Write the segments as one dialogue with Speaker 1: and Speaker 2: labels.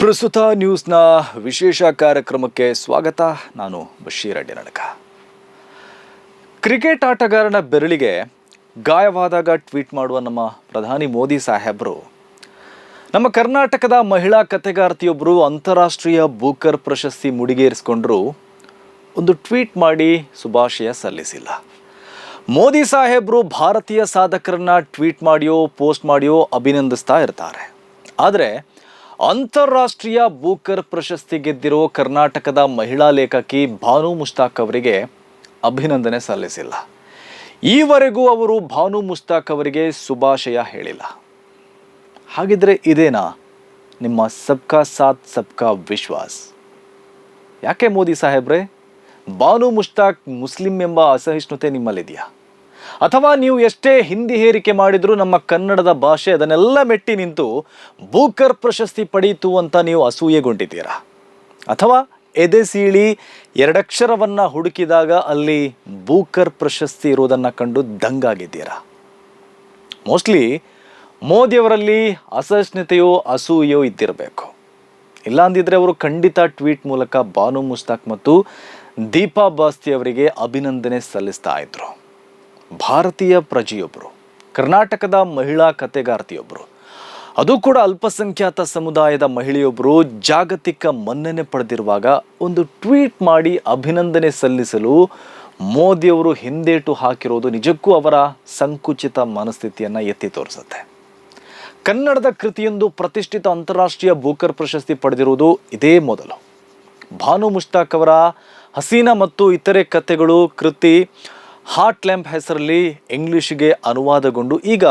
Speaker 1: ಪ್ರಸ್ತುತ ನ್ಯೂಸ್ನ ವಿಶೇಷ ಕಾರ್ಯಕ್ರಮಕ್ಕೆ ಸ್ವಾಗತ. ನಾನು ಬಶೀರ್ ಅಡ್ಡಿ ನಡಕ ಕ್ರಿಕೆಟ್ ಆಟಗಾರನ ಬೆರಳಿಗೆ ಗಾಯವಾದಾಗ ಟ್ವೀಟ್ ಮಾಡುವ ನಮ್ಮ ಪ್ರಧಾನಿ ಮೋದಿ ಸಾಹೇಬರು. ನಮ್ಮ ಕರ್ನಾಟಕದ ಮಹಿಳಾ ಕಥೆಗಾರ್ತಿಯೊಬ್ಬರು ಅಂತಾರಾಷ್ಟ್ರೀಯ ಬೂಕರ್ ಪ್ರಶಸ್ತಿ ಮುಡಿಗೇರಿಸಿಕೊಂಡ್ರು. ಒಂದು ಟ್ವೀಟ್ ಮಾಡಿ ಶುಭಾಶಯ ಸಲ್ಲಿಸಿಲ್ಲ. ಮೋದಿ ಸಾಹೇಬರು ಭಾರತೀಯ ಸಾಧಕರನ್ನ ಟ್ವೀಟ್ ಮಾಡಿಯೋ, ಪೋಸ್ಟ್ ಮಾಡಿಯೋ ಅಭಿನಂದಿಸ್ತಾ ಇರ್ತಾರೆ. ಆದರೆ ಅಂತಾರಾಷ್ಟ್ರೀಯ ಬೂಕರ್ ಪ್ರಶಸ್ತಿ ಗೆದ್ದಿರೋ ಕರ್ನಾಟಕದ ಮಹಿಳಾ ಲೇಖಕಿ ಭಾನು ಮುಷ್ತಾಕ್ ಅವರಿಗೆ ಅಭಿನಂದನೆ ಸಲ್ಲಿಸಿಲ್ಲ. ಈವರೆಗೂ ಅವರು ಭಾನು ಮುಷ್ತಾಕ್ ಅವರಿಗೆ ಶುಭಾಶಯ ಹೇಳಿಲ್ಲ. ಹಾಗಿದ್ರೆ ಇದೇನಾ? ನಿಮ್ಮ ಸಬ್ಕಾ ಸಾಥ್, ಸಬ್ಕಾ ವಿಶ್ವಾಸ್. ಯಾಕೆ ಮೋದಿ ಸಾಹೇಬ್ರೆ? ಬಾನು ಮುಷ್ತಾಕ್ ಮುಸ್ಲಿಂ ಎಂಬ ಅಸಹಿಷ್ಣುತೆ ನಿಮ್ಮಲ್ಲಿದೆಯಾ? ಅಥವಾ ನೀವು ಎಷ್ಟೇ ಹಿಂದಿ ಹೇರಿಕೆ ಮಾಡಿದರೂ ನಮ್ಮ ಕನ್ನಡದ ಭಾಷೆ ಅದನ್ನೆಲ್ಲ ಮೆಟ್ಟಿ ನಿಂತು ಬೂಕರ್ ಪ್ರಶಸ್ತಿ ಪಡೀತು ಅಂತ ನೀವು ಅಸೂಯೆಗೊಂಡಿದ್ದೀರಾ? ಅಥವಾ ಎದೆ ಸೀಳಿ ಎರಡಕ್ಷರವನ್ನು ಹುಡುಕಿದಾಗ ಅಲ್ಲಿ ಬೂಕರ್ ಪ್ರಶಸ್ತಿ ಇರುವುದನ್ನು ಕಂಡು ದಂಗಾಗಿದ್ದೀರಾ? ಮೋಸ್ಟ್ಲಿ ಮೋದಿಯವರಲ್ಲಿ ಅಸಹಿಷ್ಣುತೆಯೋ ಅಸೂಯೋ ಇದ್ದಿರಬೇಕು. ಇಲ್ಲ ಅಂದಿದ್ರೆ ಅವರು ಖಂಡಿತ ಟ್ವೀಟ್ ಮೂಲಕ ಬಾನು ಮುಸ್ತಾಕ್ ಮತ್ತು ದೀಪಾ ಬಾಸ್ತಿ ಅವರಿಗೆ ಅಭಿನಂದನೆ ಸಲ್ಲಿಸ್ತಾ ಇದ್ರು. ಭಾರತೀಯ ಪ್ರಜೆಯೊಬ್ಬರು ಕರ್ನಾಟಕದ ಮಹಿಳಾ ಕತೆಗಾರ್ತಿಯೊಬ್ಬರು ಅದು ಕೂಡ ಅಲ್ಪಸಂಖ್ಯಾತ ಸಮುದಾಯದ ಮಹಿಳೆಯೊಬ್ಬರು ಜಾಗತಿಕ ಮನ್ನಣೆ ಪಡೆದಿರುವಾಗ ಒಂದು ಟ್ವೀಟ್ ಮಾಡಿ ಅಭಿನಂದನೆ ಸಲ್ಲಿಸಲು ಮೋದಿಯವರು ಹಿಂದೇಟು ಹಾಕಿರೋದು ನಿಜಕ್ಕೂ ಅವರ ಸಂಕುಚಿತ ಮನಸ್ಥಿತಿಯನ್ನು ಎತ್ತಿ ತೋರಿಸುತ್ತೆ. ಕನ್ನಡದ ಕೃತಿಯೊಂದು ಪ್ರತಿಷ್ಠಿತ ಅಂತಾರಾಷ್ಟ್ರೀಯ ಬೂಕರ್ ಪ್ರಶಸ್ತಿ ಪಡೆದಿರುವುದು ಇದೇ ಮೊದಲು. ಭಾನು ಮುಷ್ತಾಕ್ ಅವರ ಹಸೀನಾ ಮತ್ತು ಇತರೆ ಕಥೆಗಳು ಕೃತಿ ಹಾಟ್ ಲ್ಯಾಂಪ್ ಹೆಸರಲ್ಲಿ ಇಂಗ್ಲಿಷ್ಗೆ ಅನುವಾದಗೊಂಡು ಈಗ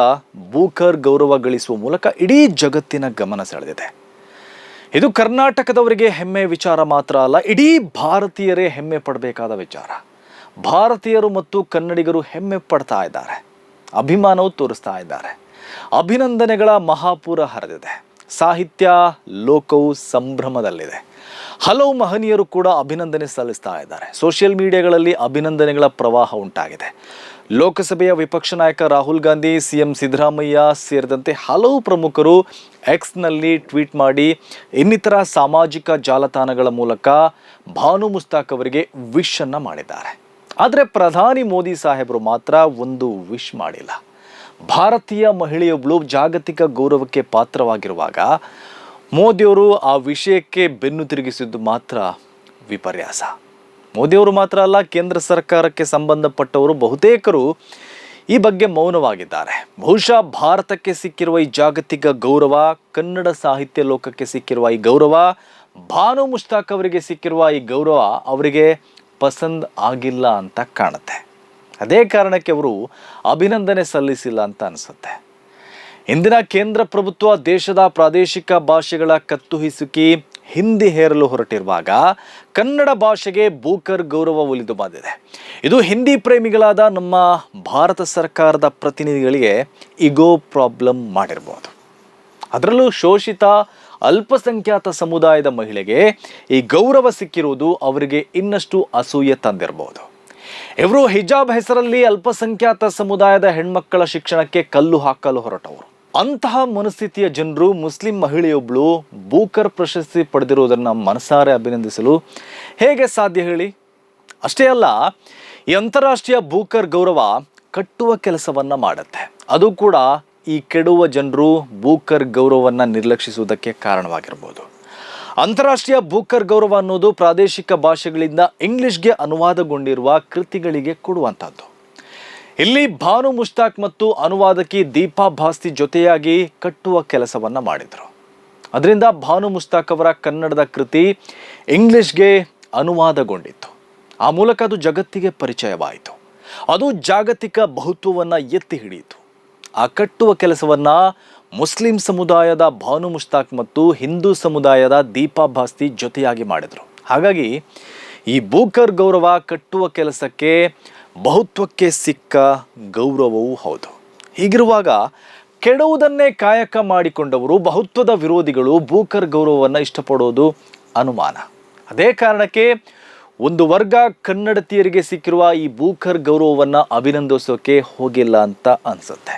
Speaker 1: ಬೂಕರ್ ಗೌರವ ಗಳಿಸುವ ಮೂಲಕ ಇಡೀ ಜಗತ್ತಿನ ಗಮನ ಸೆಳೆದಿದೆ. ಇದು ಕರ್ನಾಟಕದವರಿಗೆ ಹೆಮ್ಮೆ ವಿಚಾರ ಮಾತ್ರ ಅಲ್ಲ, ಇಡೀ ಭಾರತೀಯರೇ ಹೆಮ್ಮೆ ಪಡಬೇಕಾದ ವಿಚಾರ. ಭಾರತೀಯರು ಮತ್ತು ಕನ್ನಡಿಗರು ಹೆಮ್ಮೆ ಪಡ್ತಾ ಇದ್ದಾರೆ, ಅಭಿಮಾನವು ತೋರಿಸ್ತಾ ಇದ್ದಾರೆ. ಅಭಿನಂದನೆಗಳ ಮಹಾಪೂರ ಹರಿದಿದೆ. ಸಾಹಿತ್ಯ, ಲೋಕವು ಸಂಭ್ರಮದಲ್ಲಿದೆ. ಹಲವು ಮಹನೀಯರು ಕೂಡ ಅಭಿನಂದನೆ ಸಲ್ಲಿಸ್ತಾ ಇದ್ದಾರೆ. ಸೋಷಿಯಲ್ ಮೀಡಿಯಾಗಳಲ್ಲಿ ಅಭಿನಂದನೆಗಳ ಪ್ರವಾಹ ಉಂಟಾಗಿದೆ. ಲೋಕಸಭೆಯ ವಿಪಕ್ಷ ನಾಯಕ ರಾಹುಲ್ ಗಾಂಧಿ, ಸಿಎಂ ಸಿದ್ದರಾಮಯ್ಯ ಸೇರಿದಂತೆ ಹಲವು ಪ್ರಮುಖರು ಎಕ್ಸ್ನಲ್ಲಿ ಟ್ವೀಟ್ ಮಾಡಿ ಇನ್ನಿತರ ಸಾಮಾಜಿಕ ಜಾಲತಾಣಗಳ ಮೂಲಕ ಭಾನು ಮುಸ್ತಾಕ್ ಅವರಿಗೆ ವಿಶ್ ಅನ್ನ ಮಾಡಿದ್ದಾರೆ. ಆದರೆ ಪ್ರಧಾನಿ ಮೋದಿ ಸಾಹೇಬರು ಮಾತ್ರ ಒಂದು ವಿಶ್ ಮಾಡಿಲ್ಲ. ಭಾರತೀಯ ಮಹಿಳೆಯೊಬ್ಬಳು ಜಾಗತಿಕ ಗೌರವಕ್ಕೆ ಪಾತ್ರವಾಗಿರುವಾಗ ಮೋದಿಯವರು ಆ ವಿಷಯಕ್ಕೆ ಬೆನ್ನು ತಿರುಗಿಸಿದ್ದು ಮಾತ್ರ ವಿಪರ್ಯಾಸ. ಮೋದಿಯವರು ಮಾತ್ರ ಅಲ್ಲ, ಕೇಂದ್ರ ಸರ್ಕಾರಕ್ಕೆ ಸಂಬಂಧಪಟ್ಟವರು ಬಹುತೇಕರು ಈ ಬಗ್ಗೆ ಮೌನವಾಗಿದ್ದಾರೆ. ಬಹುಶಃ ಭಾರತಕ್ಕೆ ಸಿಕ್ಕಿರುವ ಈ ಜಾಗತಿಕ ಗೌರವ, ಕನ್ನಡ ಸಾಹಿತ್ಯ ಲೋಕಕ್ಕೆ ಸಿಕ್ಕಿರುವ ಈ ಗೌರವ, ಭಾನು ಮುಷ್ತಾಕ್ ಅವರಿಗೆ ಸಿಕ್ಕಿರುವ ಈ ಗೌರವ ಅವರಿಗೆ ಪಸಂದ್ ಆಗಿಲ್ಲ ಅಂತ ಕಾಣುತ್ತೆ. ಅದೇ ಕಾರಣಕ್ಕೆ ಅವರು ಅಭಿನಂದನೆ ಸಲ್ಲಿಸಿಲ್ಲ ಅಂತ ಅನಿಸುತ್ತೆ. ಇಂದಿನ ಕೇಂದ್ರ ಪ್ರಭುತ್ವ ದೇಶದ ಪ್ರಾದೇಶಿಕ ಭಾಷೆಗಳ ಕತ್ತು ಹಿಸುಕಿ ಹಿಂದಿ ಹೇರಲು ಹೊರಟಿರುವಾಗ ಕನ್ನಡ ಭಾಷೆಗೆ ಬೂಕರ್ ಗೌರವ ಒಲಿದು ಬಂದಿದೆ. ಇದು ಹಿಂದಿ ಪ್ರೇಮಿಗಳಾದ ನಮ್ಮ ಭಾರತ ಸರ್ಕಾರದ ಪ್ರತಿನಿಧಿಗಳಿಗೆ ಇಗೋ ಪ್ರಾಬ್ಲಮ್ ಮಾಡಿರ್ಬೋದು. ಅದರಲ್ಲೂ ಶೋಷಿತ ಅಲ್ಪಸಂಖ್ಯಾತ ಸಮುದಾಯದ ಮಹಿಳೆಗೆ ಈ ಗೌರವ ಸಿಕ್ಕಿರುವುದು ಅವರಿಗೆ ಇನ್ನಷ್ಟು ಅಸೂಯೆ ತಂದಿರಬಹುದು ಇವರು ಹಿಜಾಬ್ ಹೆಸರಲ್ಲಿ ಅಲ್ಪಸಂಖ್ಯಾತ ಸಮುದಾಯದ ಹೆಣ್ಮಕ್ಕಳ ಶಿಕ್ಷಣಕ್ಕೆ ಕಲ್ಲು ಹಾಕಲು ಹೊರಟವರು. ಅಂತಹ ಮನಸ್ಥಿತಿಯ ಜನರು ಮುಸ್ಲಿಂ ಮಹಿಳೆಯೊಬ್ಬಳು ಬೂಕರ್ ಪ್ರಶಸ್ತಿ ಪಡೆದಿರುವುದನ್ನು ಮನಸಾರೆ ಅಭಿನಂದಿಸಲು ಹೇಗೆ ಸಾಧ್ಯ ಹೇಳಿ? ಅಷ್ಟೇ ಅಲ್ಲ, ಈ ಅಂತಾರಾಷ್ಟ್ರೀಯ ಬೂಕರ್ ಗೌರವ ಕಟ್ಟುವ ಕೆಲಸವನ್ನು ಮಾಡುತ್ತೆ. ಅದು ಕೂಡ ಈ ಕೆಡುವ ಜನರು ಬೂಕರ್ ಗೌರವವನ್ನು ನಿರ್ಲಕ್ಷಿಸುವುದಕ್ಕೆ ಕಾರಣವಾಗಿರ್ಬೋದು. ಅಂತಾರಾಷ್ಟ್ರೀಯ ಬೂಕರ್ ಗೌರವ ಅನ್ನೋದು ಪ್ರಾದೇಶಿಕ ಭಾಷೆಗಳಿಂದ ಇಂಗ್ಲಿಷ್ಗೆ ಅನುವಾದಗೊಂಡಿರುವ ಕೃತಿಗಳಿಗೆ ಕೊಡುವಂಥದ್ದು ಇಲ್ಲಿ ಭಾನು ಮುಷ್ತಾಕ್ ಮತ್ತು ಅನುವಾದಕಿ ದೀಪಾ ಭಾಸ್ತಿ ಜೊತೆಯಾಗಿ ಕಟ್ಟುವ ಕೆಲಸವನ್ನ ಮಾಡಿದರು. ಅದರಿಂದ ಭಾನು ಮುಷ್ತಾಕ್ ಅವರ ಕನ್ನಡದ ಕೃತಿ ಇಂಗ್ಲಿಷ್ಗೆ ಅನುವಾದಗೊಂಡಿತ್ತು. ಆ ಮೂಲಕ ಅದು ಜಗತ್ತಿಗೆ ಪರಿಚಯವಾಯಿತು. ಅದು ಜಾಗತಿಕ ಬಹುತ್ವವನ್ನು ಎತ್ತಿ ಹಿಡಿಯಿತು. ಆ ಕಟ್ಟುವ ಕೆಲಸವನ್ನು ಮುಸ್ಲಿಂ ಸಮುದಾಯದ ಭಾನು ಮುಷ್ತಾಕ್ ಮತ್ತು ಹಿಂದೂ ಸಮುದಾಯದ ದೀಪಾ ಭಾಸ್ತಿ ಜೊತೆಯಾಗಿ ಮಾಡಿದರು. ಹಾಗಾಗಿ ಈ ಬೂಕರ್ ಗೌರವ ಕಟ್ಟುವ ಕೆಲಸಕ್ಕೆ ಬಹುತ್ವಕ್ಕೆ ಸಿಕ್ಕ ಗೌರವವೂ ಹೌದು. ಹೀಗಿರುವಾಗ ಕೆಡುವುದನ್ನೇ ಕಾಯಕ ಮಾಡಿಕೊಂಡವರು ಬಹುತ್ವದ ವಿರೋಧಿಗಳು ಭೂಕರ್ ಗೌರವವನ್ನು ಇಷ್ಟಪಡೋದು ಅನುಮಾನ. ಅದೇ ಕಾರಣಕ್ಕೆ ಒಂದು ವರ್ಗ ಕನ್ನಡತಿಯರಿಗೆ ಸಿಕ್ಕಿರುವ ಈ ಭೂಕರ್ ಗೌರವವನ್ನು ಅಭಿನಂದಿಸೋಕೆ ಹೋಗಿಲ್ಲ ಅಂತ ಅನಿಸುತ್ತೆ.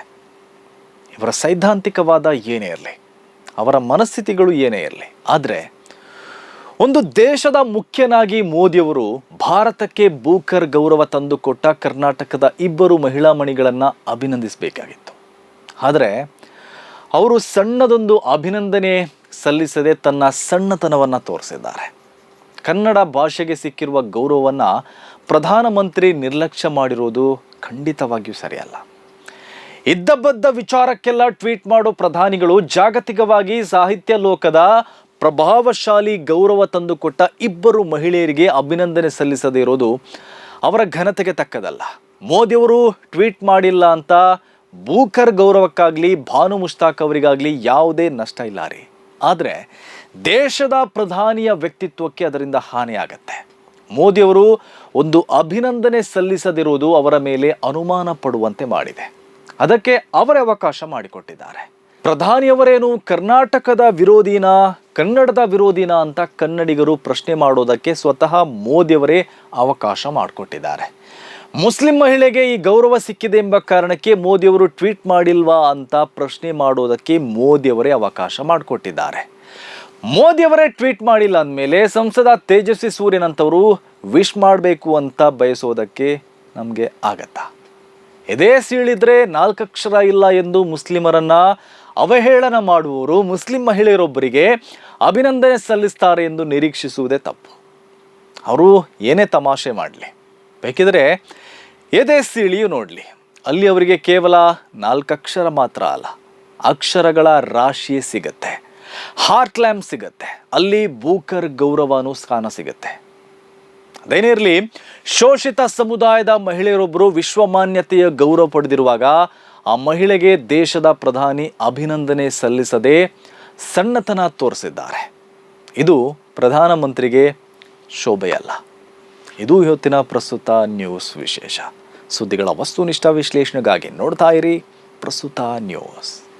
Speaker 1: ಇವರ ಸೈದ್ಧಾಂತಿಕವಾದ ಏನೇ ಇರಲಿ, ಅವರ ಮನಸ್ಥಿತಿಗಳು ಏನೇ ಇರಲಿ, ಆದರೆ ಒಂದು ದೇಶದ ಮುಖ್ಯನಾಗಿ ಮೋದಿಯವರು ಭಾರತಕ್ಕೆ ಬೂಕರ್ ಗೌರವ ತಂದುಕೊಟ್ಟ ಕರ್ನಾಟಕದ ಇಬ್ಬರು ಮಹಿಳಾ ಮಣಿಗಳನ್ನು ಅಭಿನಂದಿಸಬೇಕಾಗಿತ್ತು. ಆದರೆ ಅವರು ಸಣ್ಣದೊಂದು ಅಭಿನಂದನೆ ಸಲ್ಲಿಸದೆ ತನ್ನ ಸಣ್ಣತನವನ್ನು ತೋರಿಸಿದ್ದಾರೆ. ಕನ್ನಡ ಭಾಷೆಗೆ ಸಿಕ್ಕಿರುವ ಗೌರವವನ್ನು ಪ್ರಧಾನಮಂತ್ರಿ ನಿರ್ಲಕ್ಷ್ಯ ಮಾಡಿರುವುದು ಖಂಡಿತವಾಗಿಯೂ ಸರಿಯಲ್ಲ. ಇದ್ದಬದ್ದ ವಿಚಾರಕ್ಕೆಲ್ಲ ಟ್ವೀಟ್ ಮಾಡೋ ಪ್ರಧಾನಿಗಳು ಜಾಗತಿಕವಾಗಿ ಸಾಹಿತ್ಯ ಲೋಕದ ಪ್ರಭಾವಶಾಲಿ ಗೌರವ ತಂದುಕೊಟ್ಟ ಇಬ್ಬರು ಮಹಿಳೆಯರಿಗೆ ಅಭಿನಂದನೆ ಸಲ್ಲಿಸದೇ ಇರೋದು ಅವರ ಘನತೆಗೆ ತಕ್ಕದಲ್ಲ. ಮೋದಿಯವರು ಟ್ವೀಟ್ ಮಾಡಿಲ್ಲ ಅಂತ ಭೂಕರ್ ಗೌರವಕ್ಕಾಗಲಿ, ಭಾನು ಮುಷ್ತಾಕ್ ಅವರಿಗಾಗಲಿ ಯಾವುದೇ ನಷ್ಟ ಇಲ್ಲ ರೀ. ಆದರೆ ದೇಶದ ಪ್ರಧಾನಿಯ ವ್ಯಕ್ತಿತ್ವಕ್ಕೆ ಅದರಿಂದ ಹಾನಿಯಾಗತ್ತೆ ಮೋದಿಯವರು ಒಂದು ಅಭಿನಂದನೆ ಸಲ್ಲಿಸದಿರುವುದು ಅವರ ಮೇಲೆ ಅನುಮಾನ ಪಡುವಂತೆ ಮಾಡಿದೆ. ಅದಕ್ಕೆ ಅವರೇ ಅವಕಾಶ ಮಾಡಿಕೊಟ್ಟಿದ್ದಾರೆ. ಪ್ರಧಾನಿಯವರೇನು ಕರ್ನಾಟಕದ ವಿರೋಧಿನ, ಕನ್ನಡದ ವಿರೋಧಿನ ಅಂತ ಕನ್ನಡಿಗರು ಪ್ರಶ್ನೆ ಮಾಡೋದಕ್ಕೆ ಸ್ವತಃ ಮೋದಿಯವರೇ ಅವಕಾಶ ಮಾಡಿಕೊಟ್ಟಿದ್ದಾರೆ. ಮುಸ್ಲಿಂ ಮಹಿಳೆಗೆ ಈ ಗೌರವ ಸಿಕ್ಕಿದೆ ಎಂಬ ಕಾರಣಕ್ಕೆ ಮೋದಿಯವರು ಟ್ವೀಟ್ ಮಾಡಿಲ್ವಾ ಅಂತ ಪ್ರಶ್ನೆ ಮಾಡೋದಕ್ಕೆ ಮೋದಿಯವರೇ ಅವಕಾಶ ಮಾಡಿಕೊಟ್ಟಿದ್ದಾರೆ. ಮೋದಿಯವರೇ ಟ್ವೀಟ್ ಮಾಡಿಲ್ಲ ಅಂದಮೇಲೆ ಸಂಸದ ತೇಜಸ್ವಿ ಸೂರ್ಯನಂತವರು ವಿಶ್ ಮಾಡಬೇಕು ಅಂತ ಬಯಸೋದಕ್ಕೆ ನಮಗೆ ಆಗತ್ತಾ? ಎದೆ ಸೀಳಿದ್ರೆ ನಾಲ್ಕಕ್ಷರ ಇಲ್ಲ ಎಂದು ಮುಸ್ಲಿಮರನ್ನ ಅವಹೇಳನ ಮಾಡುವವರು ಮುಸ್ಲಿಂ ಮಹಿಳೆಯರೊಬ್ಬರಿಗೆ ಅಭಿನಂದನೆ ಸಲ್ಲಿಸ್ತಾರೆ ಎಂದು ನಿರೀಕ್ಷಿಸುವುದೇ ತಪ್ಪು. ಅವರು ಏನೇ ತಮಾಷೆ ಮಾಡಲಿ. ಬೇಕಿದ್ರೆ ಎದೆ ಸೀಳಿಯು ನೋಡಲಿ. ಅಲ್ಲಿ ಅವರಿಗೆ ಕೇವಲ ನಾಲ್ಕಕ್ಷರ ಮಾತ್ರ ಅಲ್ಲ, ಅಕ್ಷರಗಳ ರಾಶಿಯೇ ಸಿಗತ್ತೆ. ಹಾರ್ಟ್ ಲ್ಯಾಂಪ್ ಸಿಗತ್ತೆ. ಅಲ್ಲಿ ಬೂಕರ್ ಗೌರವನೂ ಸ್ಥಾನ ಸಿಗತ್ತೆ. ಅದೇನೇ ಇರಲಿ ಶೋಷಿತ ಸಮುದಾಯದ ಮಹಿಳೆಯರೊಬ್ಬರು ವಿಶ್ವಮಾನ್ಯತೆಯ ಗೌರವ ಪಡೆದಿರುವಾಗ ಆ ಮಹಿಳೆಗೆ ದೇಶದ ಪ್ರಧಾನಿ ಅಭಿನಂದನೆ ಸಲ್ಲಿಸದೆ ಸಣ್ಣತನ ತೋರಿಸಿದ್ದಾರೆ. ಇದು ಪ್ರಧಾನಮಂತ್ರಿಗೆ ಶೋಭೆಯಲ್ಲ. ಇದು ಇವತ್ತಿನ ಪ್ರಸ್ತುತ ನ್ಯೂಸ್ ವಿಶೇಷ. ಸುದ್ದಿಗಳ ವಸ್ತುನಿಷ್ಠ ವಿಶ್ಲೇಷಣೆಗಾಗಿ ನೋಡ್ತಾ ಇರಿ ಪ್ರಸ್ತುತ ನ್ಯೂಸ್.